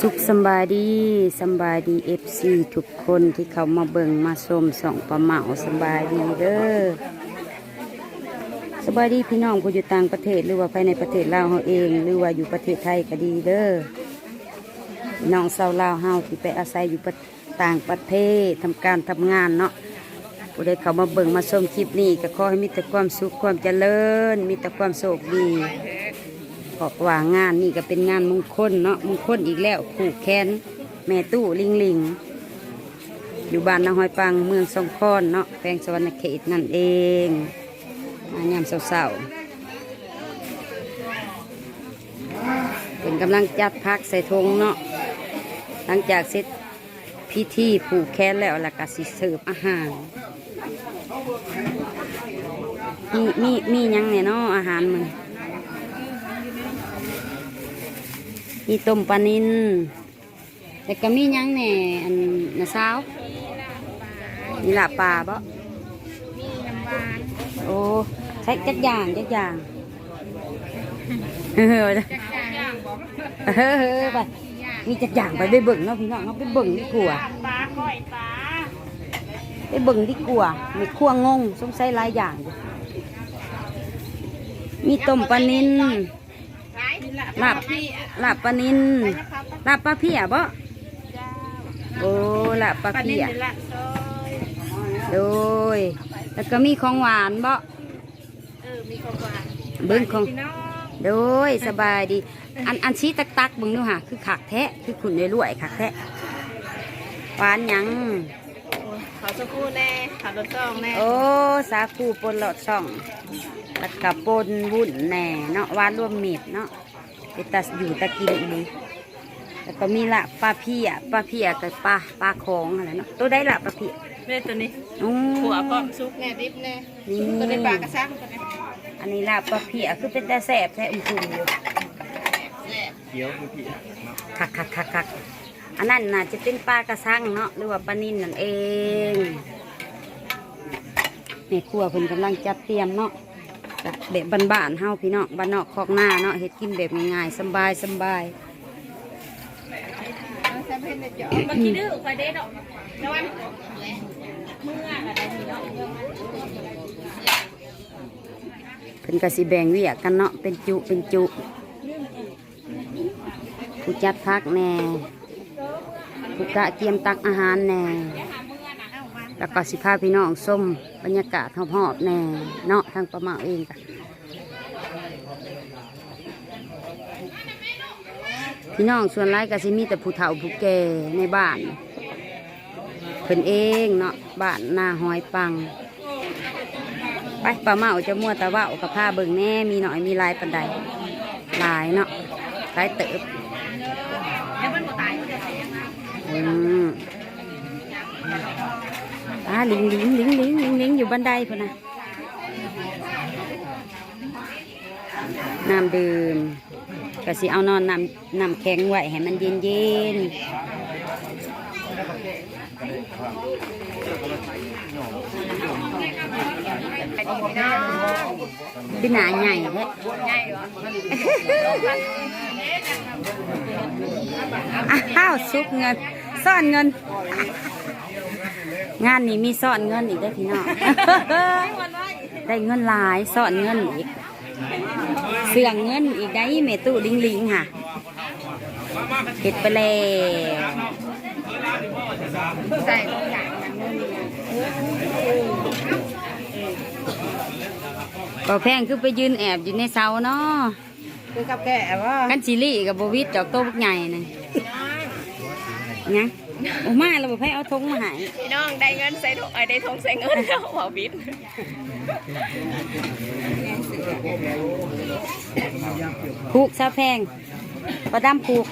สุขสบายดีสบายดีเอฟซีทุกคนที่เขามาเบิ่งมาชมส่องประเหมาสบายดีเด้อสบายดีพี่น้องผู้อยู่ต่างประเทศหรือว่าภายในประเทศลาวเฮาเอง หรือว่าอยู่ประเทศไทยก็ดีเด้อพี่น้องชาวลาวเฮาที่ไปอาศัยอยู่ต่างประเทศทำการทำงานเนาะผู้ใดเขามาเบิ่งมาชมคลิปนี้ก็ขอให้มีแต่ความสุขความเจริญ มีแต่ความโชคดี บอกว่างานนี่ก็เป็นงานมงคลเนาะมงคลอีกแล้วผูกแขนแม่ตู้ลิงลิงอยู่บ้านนาหอยปังเมืองสองคอนเนาะแขวงสวรรณเขตนั่นเองมายามเศร้าๆเป็นกำลังจัดพักใส่ธงเนาะหลังจากเสร็จพิธีผูกแขนแล้วแล้วก็สิเสิร์ฟอาหารมีมีมียังเนี่ยเนาะอาหารมึง มีต้มปลานินแต่ก็มีหยังแหน่อันนะสาวมีลาบปลาบ่มีน้ำหวานโอ้ใช้จักอย่างจักอย่างเฮ้ยจักย่างบอกเฮ้ยไปมีจักอย่างไปไปเบิ่งเนาะพี่น้องเนาะไปเบิ่งดีกว่าปลาก้อยปลาไปเบิ่งดีกว่าไม่คั่วงงสงสัยหลายอย่างอยู่มีต้มปลานินไร ละลาบพี่ลาบปลานินลาบปลาเพียบ่จ้าโอ้ลาบปลาปลาเพีนิ่ยมละซอยโดยแล้วก็มีของหวานบ่เออมีของหวานเบิ่งของพี่น้องโดยสบายดี อันอันชี้ตักตักๆเบิ่งดูค่ะคือขักแท้คือขุนรวยๆขักแท้หวานหยัง ขอสักครู่แน่ขอรถจ้องแน่โอ้สาคูปนหลอดช่องแล้วก็ปนวุ่นแหน่เนาะหวานรวมมิตรเนาะไปตัดอยู่ตะกินอีนี้แล้วก็มีละปลาเพียปลาเพียกับปลาปลาของอะไรเนาะตัวได้ละปลาเพียแม่ตัวนี้อืมหัวก็ซุกแน่ดิบแน่นี่ตัวนี้ปลากระซังตัวนี้อันนี้ละปลาเพียคือเป็นแต่แสบแท้อุ่มๆอยู่เกี๊ยวคือพี่คักคักคักคัก อันนั้นน่าจะเป็นปลากระซังเนาะหรือว่าปลานิ่นนั่นเองแม่ครัวเพิ่นกำลังจัดเตรียมเนาะแบบบ้านๆเฮาพี่เนาะบ้านนอกคอกหน้าเนาะเฮ็ดกินแบบง่ายๆสบายสบายเพ็นเดี๋ยวมันขี้ดื้อคอยเด็ดออกระวังเมื่ออะไรพี่น้องเพิ่นก็สิแบ่งเวียกกันเนาะเป็นจุเป็นจุผู้จัดพักแน่ ผู้กะเกียมตักอาหารแน่ แล้วก็สิพาพี่น้องส้มบรรยากาศหอบๆแน่เนาะทางประมาเองกะพี่น้องส่วนไรก็สิมีแต่ผู้เฒ่าผู้แก่ในบ้านเพิ่นเองเนาะบ้านนาหอยปัง ไปป้าเมาจะมั่วแต่ว่ากับผ้าเบิ่งแน่มีหน่อยมีลายปันใดหลายเนาะหลายเติบ แล้วมันบ่ตาย อืมอ่าลิงลิงลิงลิงลิงลิงอยู่บันไดพุ่นนะน้ำดื่มก็สิเอานอนน้ำน้ำแข็งไว้ให้มันเย็นเย็นๆคือหนาใหญ่แท้ใหญ่เหรออ้าวซุกเงิน ซ่อนเงิน งานนี้มีซ่อนเงินอีกได้อพี่น้อง ได้เงินหลายซ่อนเงินอีก เสื่องเงินอีกได้เมตุลิงลิงค่ะเห็ดไปแล้วใส่ของอย่างก็แพงคือไปยืนแอบอยู่ในเสาเนาะคือกับแก่ว่ากันชิลี่กับโบวิดจอกโต๊ะบักใหญ่นึง ยังโอ้มาเราบอกให้เอาทงมาใหายพี่น้องได้เงินใส่ถุงไอ้ได้ทงใส่เงินแล้วเผาบิดผูกซาแพงประดำผูก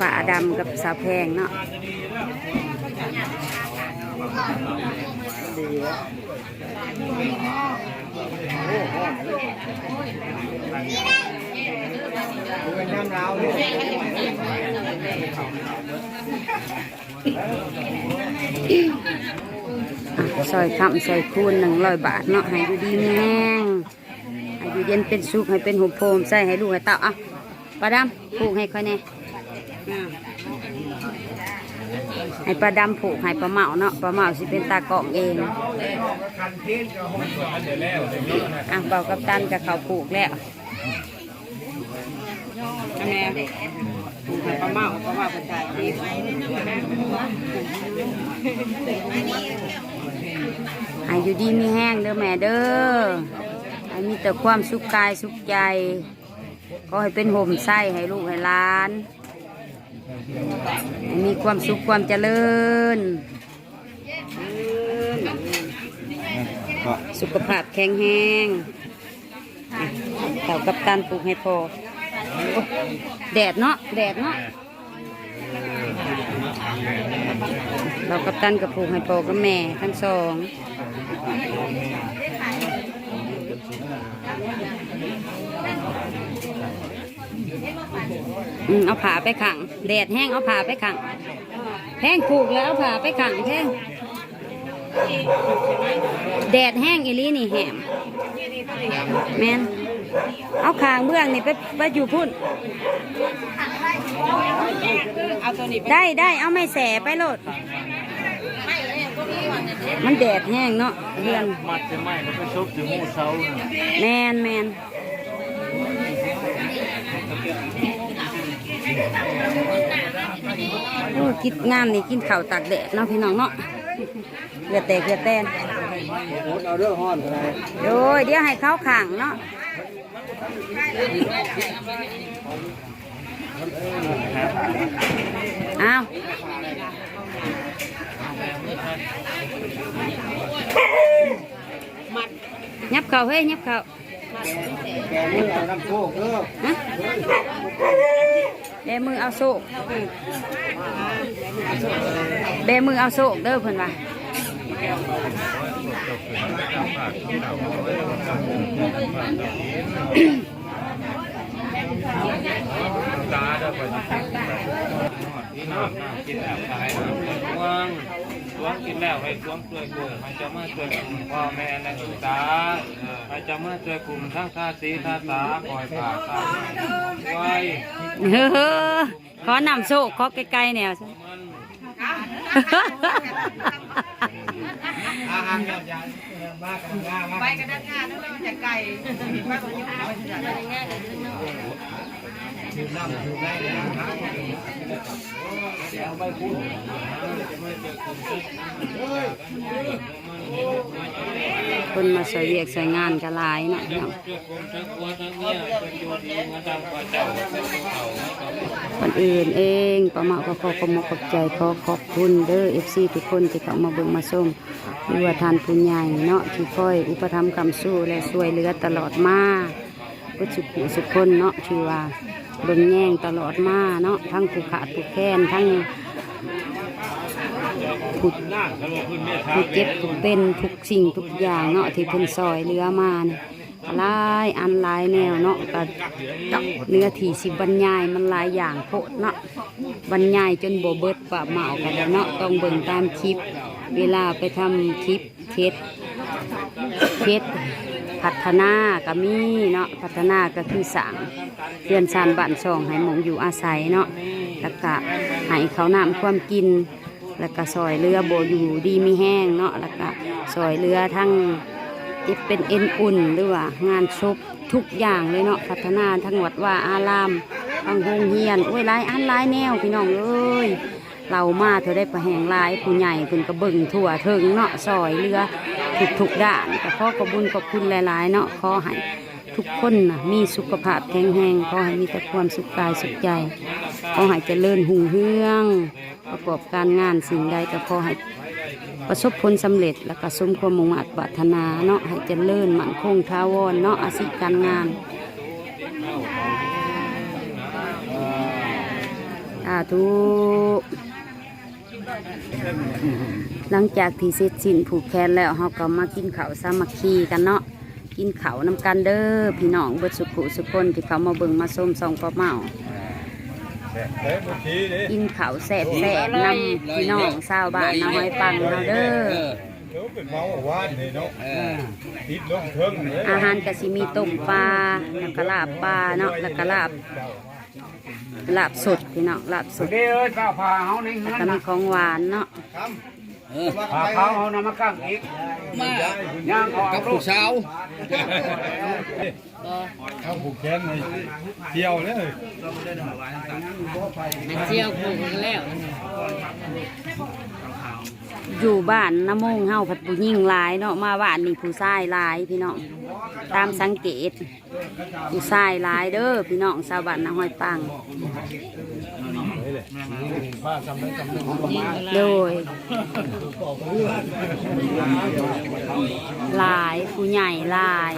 ป่าดำกับสาวแพงเนาะอะ ซอยคำซอยคูณหนึ่งร้อยบาทเนาะให้อยู่ดีแห้งให้อยู่เย็นเป็นสุขให้เป็นหุบโพมใส่ให้ลูกให้เต่าอะปลาดำผูกให้ค่อยแน่อ่าให้ปลาดำผูกให้ปลาเมาเนาะปลาเมาสิเป็นตากล่องเองอะเป่ากับตันกับเขาผูกแล้ว แน่ผูกให้ปลาเมาปลาเมาเป็นตายดีให้อยู่ดีมีแห้งเด้อแม่เด้อให้มีแต่ความสุขกายสุขใจก็ให้เป็นห่มไส้ให้ลูกให้ล้าน มีความสุขความเจริญ สุขภาพแข็งแรงเต่ากับตันปลูกให้พอ แดดเนาะแดดเนาะเรากับตันกับปลูกให้พอกับแม่ทั้งสองอืมเอาผ้าไปขังแดดแห้งเอาผ้าไปขังแห้งผูกแล้วเอาผ้าไปขังแห้งแดดแห้งอีลีนี่แหมแมน เอาขางเบื้องนี่ไปไปอยู่พุ่นได้ได้เอาไม่แสไปโลด มันแดดแห้งเนาะเพื่อนมัดจะไหมแล้วก็ชุบถึงหูเสาน่ะแมนแมนโอ้กินงามนี่กินข้าวตากแดดเนาะพี่น้องเนาะเกลือแตกเกลือแตนเอาเรื่องห้อนอะไรโดยเดี๋ยวให้เขาขังเนาะเอายับเข่าเฮ้ยยับเข่าแกนี่เอาน้ำโชคเด้อฮะแบมือเอาโศกแบมือเอา โศกเด้อเพิ่นว่าตาด้อไปนี่น้ำน้ำกินแล้วตายว่างว่างกินแล้วให้สวงช่วยกูให้เจะมาช่วยพ่อแม่และลูกตาให้เจะมาช่วยกลุ่มทั้งท่าสีท่าตาปล่อยปากตาไว้เฮ้อขอนำโศกขอไกลๆแน วมันไปกันด้านงานั่นเราจะไก่มาตัวนี้เอาไปที่ไหนคนมาใส่เวียกใส่งานกันหลายเนาะพี่น้องช่วยกลุ่มทั้งผั วทั้งเมียเป็นอยู่ดีมาดังกว่าเจ้าเป็นเขาให้เขาคนอื่นเองประมาก็ขอขอบคุณขอบใจขอขอบคุณเด้อเอฟซีทุกคนที่เข้ามาเบิ่งมาชมหรือว่าทานผู้ใหญ่เนาะที่คอยอุปถัมภ์คำสู้และช่วยเหลือตลอดมาก็สุขสุขคนเนาะที่ว่าเบิ่งแย่งตลอดมาเนาะทั้งผู้ขาดผู้แค้นทั้ง ผู้ผู้เจ็บผู้เป็นทุกสิ่งทุกอย่างเนาะที่เพิ่นซอยเรือมาเนี่ยหลายอันหลายแนวเนาะก็ตักเนื้อที่สิบรรยายมันหลายอย่างโพดเนาะบรรยายจนโบเบิดปะเหมากันเนาะต้องเบิ่งตามคลิป เวลาไปทำคลิปเคสเคสพัฒนาก็มีเนาะพัฒนาก็คือสั่งเรือนชานบ้านช่องให้หมองอยู่อาศัยเนาะแล้วก็ให้เขาน้ำความกิน แล้วก็ซอยเรือโบอยู่ดีมีแห้งเนาะแล้วก็ซอยเรือทั้งที่เป็นเอ็นอุ่นหรือว่างานศพทุกอย่างเลยเนาะพัฒนาทั้งวัดว่าอารามทั้งโรงเรียนโอ้ยลายอันลายแนวพี่น้องเอ้ยเรามาเธอได้ประแหงลายผู้ใหญ่คุณกระเบิงทั่วถึงเนาะซอยเรือทุกทุกด้านก็ขอขอบุญขอบคุณหลายๆเนาะขอให้ ทุกคนนะมีสุขภาพแข็งแรงขอให้มีแต่ความสุขกายสุขใจขอให้เจริญหุ่งเฮือง ประกอบการงานสิ่งใดก็ขอให้ประสบผลสำเร็จแล้วก็สมความมุ่งมั่นปรารถนาเนาะให้เจริญมั่นคงท้าวรเนาะอาชีพการงานสาธุหลังจากที่เสร็จสิ้นผูกแขนแล้วเราก็มากินข้าวสามัคคีกันเนาะ กินข้าวนำกันเด้อพี่น้องเบิดสุขุสุคนที่เขามาเบิ่งมาส้มส่องปลาเมากินข้าวแสบแสบนำพี่น้องชาวบ้านน้อยปังเราเด้อเดี๋ยวเป็นเมาว่านนี่เนาะติดลงเทิงเลยอาหารก็สิมีต้มปลาแล้วก็ลาบปลาเนาะแล้วก็ลาบลาบสดพี่น้องลาบสดเด้อเจ้าพาเฮาในเฮืแล้วอนก็มีของหวานเนาะ พาเขาเฮานำมากั้งอีกมาย่างออกกับผู้สาวเอาผูกแขนในเที่ยวเลยเจียวผูกกันแล้ว อยู่บ้านน้ำมงเฮาผัดผู้ยิ่งหลายเนาะมาบ้านนี่ผู้ชายหลายพี่น้องตามสังเกตผู้ชายหลายเด้อพี่น้องชาวบ้านนาห้อยปัง โดย หลายผู้ใหญ่หลาย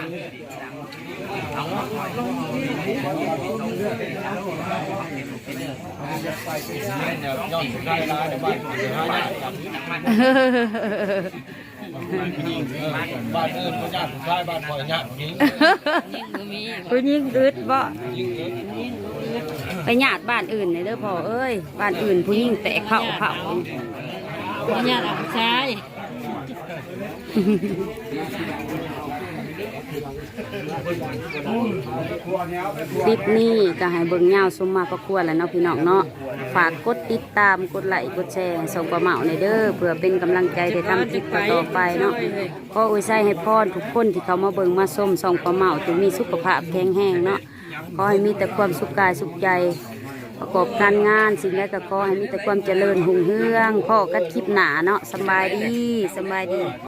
ย้อนได้ร้ายในบ้านเดี๋ยวหายาก บ้านเอิญก็ยากผู้ชายบ้านคอยยากนี้ผู้ยิ่งอึดบ่ไปญาติบ้านอื่นเลยเด้อพ่อเอ้ยบ้านอื่นผู้ยิ่งแตะเข้าเข้าเนี่ยหลังชาย คลิปนี้ก็ให้เบิ่งยาวสมมาประกวดแล้วเนาะพี่น้องเนาะฝากกดติดตามกดไลค์กดแชร์ส่งประเหมาในเด้อเพื่อเป็นกำลังใจในทำคลิปต่อไปเนาะขออวยใจให้พรทุกคนที่เขามาเบิ่งมาส้มส่งประเหมาจงมีสุขภาพแข็งแรงเนาะขอให้มีแต่ความสุขกายสุขใจ ประกอบการงานสิ่งใดก็ขอให้มีแต่ความเจริญหุ่งเฮืองพ่อกันคลิปหนาเนาะสบายดีสบายดี